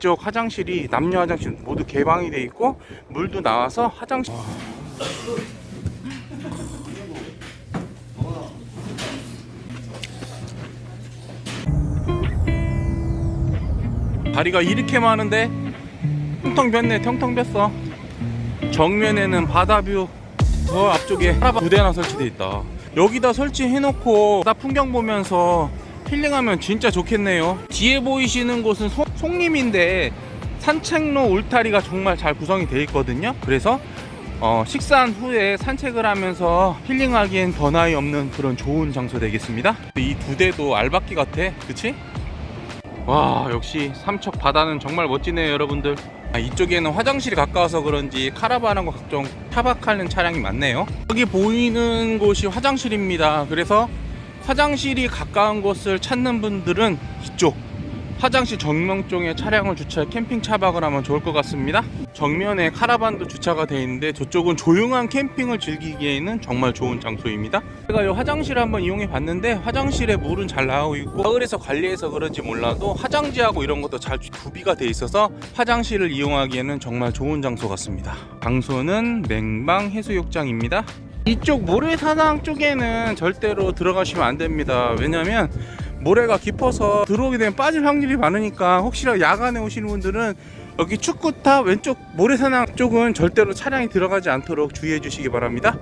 이쪽 화장실이 남녀 화장실 모두 개방이 돼 있고 물도 나와서 화장실 다리가 이렇게 많은데 텅텅 볐네 텅텅 볐어. 정면에는 바다뷰. 저 앞쪽에 카라반 두 대나 설치돼 있다. 여기다 설치해놓고 바다 풍경 보면서 힐링하면 진짜 좋겠네요. 뒤에 보이시는 곳은 송- 송림인데 산책로 울타리가 정말 잘 구성이 되어 있거든요. 그래서 어, 식사한 후에 산책을 하면서 힐링하기엔 더 나위 없는 그런 좋은 장소 되겠습니다. 이 두 대도 알바끼 같아. 그치? 와 역시 삼척 바다는 정말 멋지네요 여러분들. 아, 이쪽에는 화장실이 가까워서 그런지 카라반하고 각종 타박하는 차량이 많네요. 여기 보이는 곳이 화장실입니다. 그래서 화장실이 가까운 곳을 찾는 분들은 이쪽 화장실 정면 쪽에 차량을 주차해 캠핑 차박을 하면 좋을 것 같습니다. 정면에 카라반도 주차가 되어 있는데 저쪽은 조용한 캠핑을 즐기기에는 정말 좋은 장소입니다. 제가 이 화장실을 한번 이용해 봤는데 화장실에 물은 잘 나오고 있고 마을에서 관리해서 그런지 몰라도 화장지하고 이런 것도 잘 구비가 돼 있어서 화장실을 이용하기에는 정말 좋은 장소 같습니다. 장소는 맹방 해수욕장입니다 이쪽 모래사장 쪽에는 절대로 들어가시면 안 됩니다. 왜냐면 모래가 깊어서 들어오게 되면 빠질 확률이 많으니까 혹시나 야간에 오시는 분들은 여기 축구탑 왼쪽 모래사장 쪽은 절대로 차량이 들어가지 않도록 주의해 주시기 바랍니다.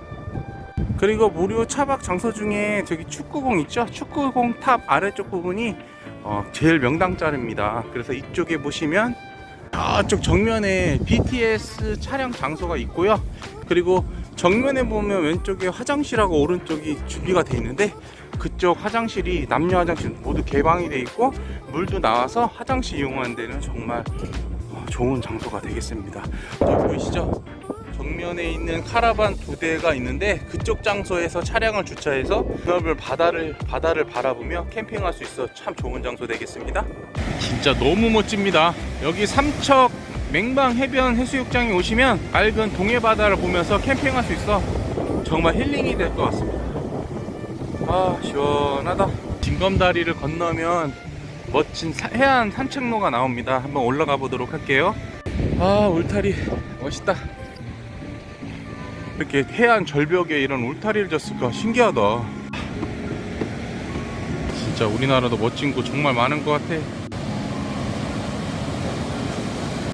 그리고 무료 차박 장소 중에 저기 축구공 있죠? 축구공 탑 아래쪽 부분이 어, 제일 명당자리입니다. 그래서 이쪽에 보시면 저쪽 정면에 BTS 차량 장소가 있고요. 그리고 정면에 보면 왼쪽에 화장실하고 오른쪽이 준비가 되어 있는데 그쪽 화장실이 남녀 화장실 모두 개방이 되어 있고 물도 나와서 화장실 이용하는 데는 정말 어, 좋은 장소가 되겠습니다 저기 보이시죠 정면에 있는 카라반 두 대가 있는데 그쪽 장소에서 차량을 주차해서 넓은 바다를 바다를 바라보며 캠핑할 수 있어 참 좋은 장소 되겠습니다. 진짜 너무 멋집니다. 여기 삼척 맹방 해변 해수욕장에 오시면 맑은 동해 바다를 보면서 캠핑할 수 있어 정말 힐링이 될 것 같습니다. 아 시원하다. 징검다리를 건너면 멋진 사- 해안 산책로가 나옵니다. 한번 올라가 보도록 할게요. 아 울타리 멋있다. 이렇게 해안 절벽에 이런 울타리를 졌을까 신기하다. 진짜 우리나라도 멋진 곳 정말 많은 것 같아.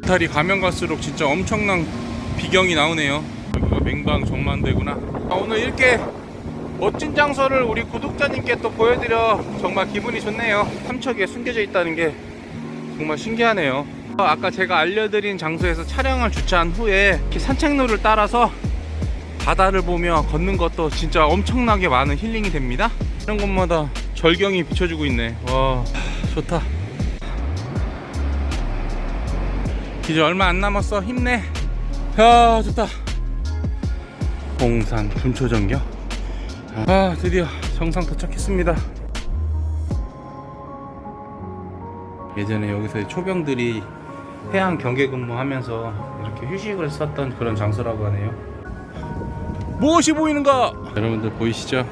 울타리 가면 갈수록 진짜 엄청난 비경이 나오네요. 여기가 맹방 전만대구나. 아, 오늘 이렇게 멋진 장소를 우리 구독자님께 또 보여드려 정말 기분이 좋네요. 삼척에 숨겨져 있다는 게 정말 신기하네요. 아까 제가 알려드린 장소에서 차량을 주차한 후에 이렇게 산책로를 따라서 바다를 보며 걷는 것도 진짜 엄청나게 많은 힐링이 됩니다. 이런 곳마다 절경이 비춰주고 있네. 와, 좋다. 이제 얼마 안 남았어. 힘내. 야, 좋다. 봉산 분초전경. 아, 드디어 정상 도착했습니다. 예전에 여기서 초병들이 해양 경계 근무하면서 이렇게 휴식을 썼던 그런 장소라고 하네요. 무엇이 보이는가? 여러분들 보이시죠?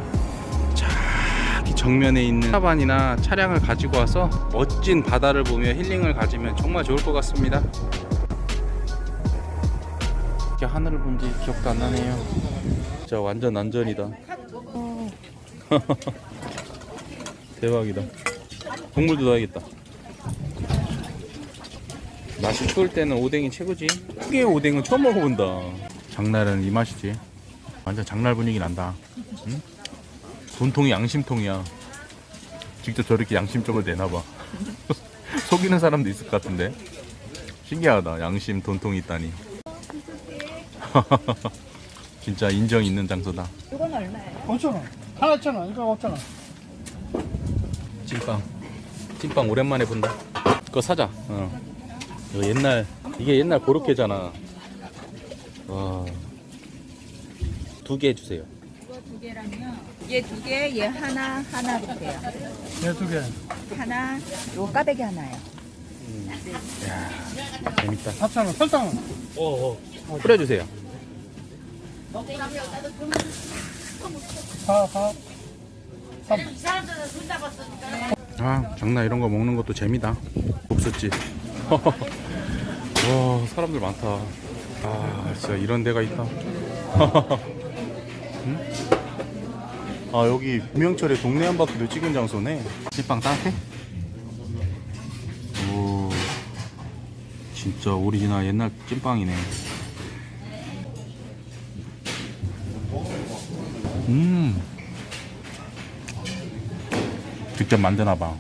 정면에 있는 카반이나 차량을 가지고 와서 멋진 바다를 보며 힐링을 가지면 정말 좋을 것 같습니다. 이렇게 하늘을 본 지 기억도 안 나네요. 진짜 완전 안전이다. 대박이다. 국물도 넣어야겠다. 맛이 추울 때는 오뎅이 최고지. 크게 오뎅은 처음 먹어본다. 장날은 이 맛이지. 완전 장날 분위기 난다. 응? 돈통이 양심통이야. 직접 저렇게 양심적으로 내나봐. 속이는 사람도 있을 것 같은데. 신기하다. 양심 돈통이 있다니. 진짜 인정 있는 장소다. 이건 얼마예요? 5천 원. 하나 천 원. 이거 5천 원. 찐빵. 찐빵 오랜만에 본다. 그거 사자. 어. 이거 옛날 이게 옛날 고로케잖아. 와. 두개 해주세요. 두 개랑요. 얘 두 개, 얘 하나, 하나 주세요. 네두 개. 하나, 요 까베기 하나요. 재밌다. 4천 원. 설탕 원. 어, 어. 뿌려주세요. 4, 4. 3. 아, 장난 이런 거 먹는 것도 재미다. 없었지. 와 사람들 많다. 아 진짜 이런 데가 있다. 응? 아 여기 구명철의 동네 한 바퀴도 찍은 장소네. 찐빵 따뜻해? 오 진짜 오리지널 옛날 찐빵이네. 음 직접 만드나 봐.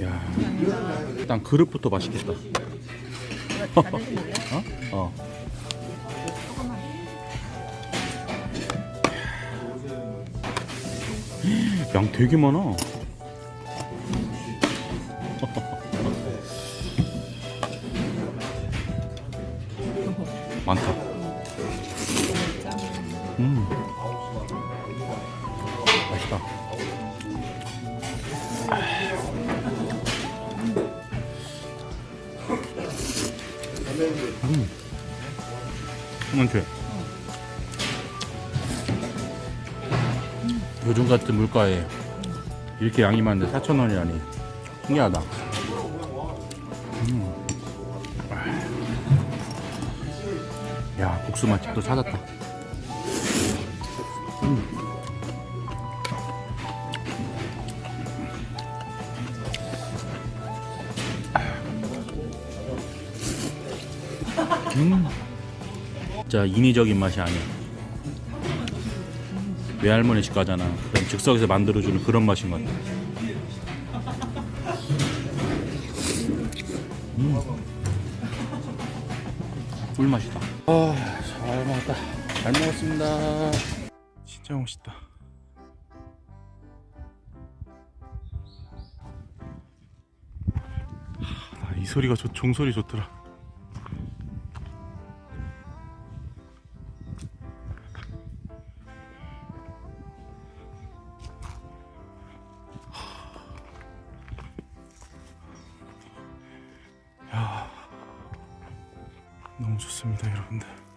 야 일단 그릇부터 맛있겠다. 어? 어. 양 되게 많아. 많다. 한번 줘. 요즘 같은 물가에 이렇게 양이 많은데 4,000원이라니 신기하다. 음. 야 국수 맛집도 찾았다. 음. 진짜 인위적인 맛이 아니야. 외할머니 집 가잖아. 그럼 즉석에서 만들어주는 그런 맛인 것 같아. 음. 꿀맛이다. 아, 잘 먹었다. 잘 먹었습니다. 진짜 맛있다. 하, 나이 소리가 좋, 종소리 좋더라. 너무 좋습니다, 여러분들.